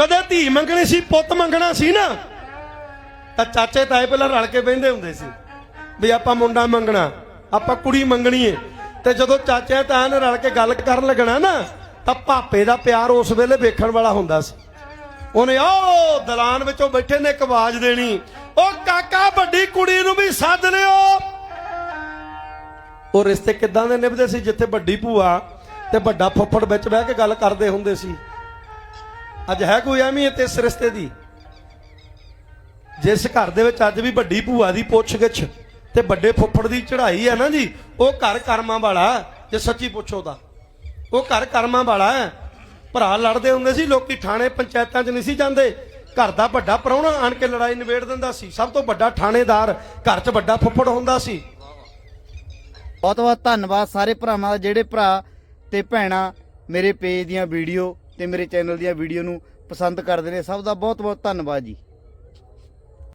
ਕਦੇ ਧੀ ਮੰਗਣੀ ਸੀ, ਪੁੱਤ ਮੰਗਣਾ ਸੀ ਨਾ। ਤਾਂ ਚਾਚੇ ਤਾਏ ਪਹਿਲਾਂ ਰਲ ਕੇ ਬਹਿੰਦੇ ਹੁੰਦੇ ਸੀ ਵੀ ਆਪਾਂ ਮੁੰਡਾ ਮੰਗਣਾ, ਆਪਾਂ ਕੁੜੀ ਮੰਗਣੀ ਏ। ਤੇ ਜਦੋਂ ਚਾਚੇ ਤਾਏ ਨੇ ਰਲ ਕੇ ਗੱਲ ਕਰਨ ਲੱਗਣਾ ਨਾ, ਤਾਂ ਭਾਪੇ ਦਾ ਪਿਆਰ ਉਸ ਵੇਲੇ ਵੇਖਣ ਵਾਲਾ ਹੁੰਦਾ ਸੀ। ਉਹਨੇ ਉਹ ਦਲਾਨ ਵਿੱਚੋਂ ਬੈਠੇ ਨੇ ਇੱਕ ਆਵਾਜ਼ ਦੇਣੀ। ਉਹ ਕਾਕਾ, ਵੱਡੀ ਕੁੜੀ ਨੂੰ ਵੀ ਸੱਦ ਲਿਓ। ਉਹ ਰਿਸ਼ਤੇ ਕਿੱਦਾਂ ਦੇ ਨਿਭਦੇ ਸੀ, ਜਿੱਥੇ ਵੱਡੀ ਭੂਆ ਤੇ ਵੱਡਾ ਫੁੱਫੜ ਵਿੱਚ ਬਹਿ ਕੇ ਗੱਲ ਕਰਦੇ ਹੁੰਦੇ ਸੀ। ਅੱਜ ਹੈ ਕੋਈ ਅਹਿਮੀਅਤ ਇਸ ਰਿਸ਼ਤੇ ਦੀ? ਜਿਸ ਘਰ ਦੇ ਵਿੱਚ ਅੱਜ ਵੀ ਵੱਡੀ ਭੂਆ ਦੀ ਪੁੱਛਗਿੱਛ ਤੇ ਵੱਡੇ ਫੁੱਫੜ ਦੀ ਚੜ੍ਹਾਈ ਹੈ ਨਾ ਜੀ, ਉਹ ਘਰ ਕਰਮਾਂ ਵਾਲਾ ਜੇ ਸੱਚੀ ਪੁੱਛੋ ਤਾਂ। ਉਹ ਘਰ ਕਰਮਾਂ ਵਾਲਾ ਹੈ। ਭਰਾ ਲੜਦੇ ਹੁੰਦੇ ਸੀ, ਲੋਕੀ ਥਾਣੇ, ਪੰਚਾਇਤਾਂ 'ਚ ਨਹੀਂ ਸੀ ਜਾਂਦੇ। ਘਰ ਦਾ ਵੱਡਾ ਪ੍ਰਾਹੁਣਾ ਆਣ ਕੇ ਲੜਾਈ ਨਿਬੇੜ ਦਿੰਦਾ ਸੀ। ਸਭ ਤੋਂ ਵੱਡਾ ਥਾਣੇਦਾਰ ਘਰ 'ਚ ਵੱਡਾ ਫੁੱਫੜ ਹੁੰਦਾ ਸੀ। ਬਹੁਤ ਬਹੁਤ ਧੰਨਵਾਦ ਸਾਰੇ ਭਰਾਵਾਂ ਦਾ, ਜਿਹੜੇ ਭਰਾ ਤੇ ਭੈਣਾਂ ਮੇਰੇ ਪੇਜ ਦੀਆਂ ਵੀਡੀਓ ਤੇ ਮੇਰੇ ਚੈਨਲ ਦੀਆਂ ਵੀਡੀਓ ਨੂੰ ਪਸੰਦ ਕਰਦੇ ਨੇ। ਸਭ ਦਾ ਬਹੁਤ ਬਹੁਤ ਧੰਨਵਾਦ ਜੀ।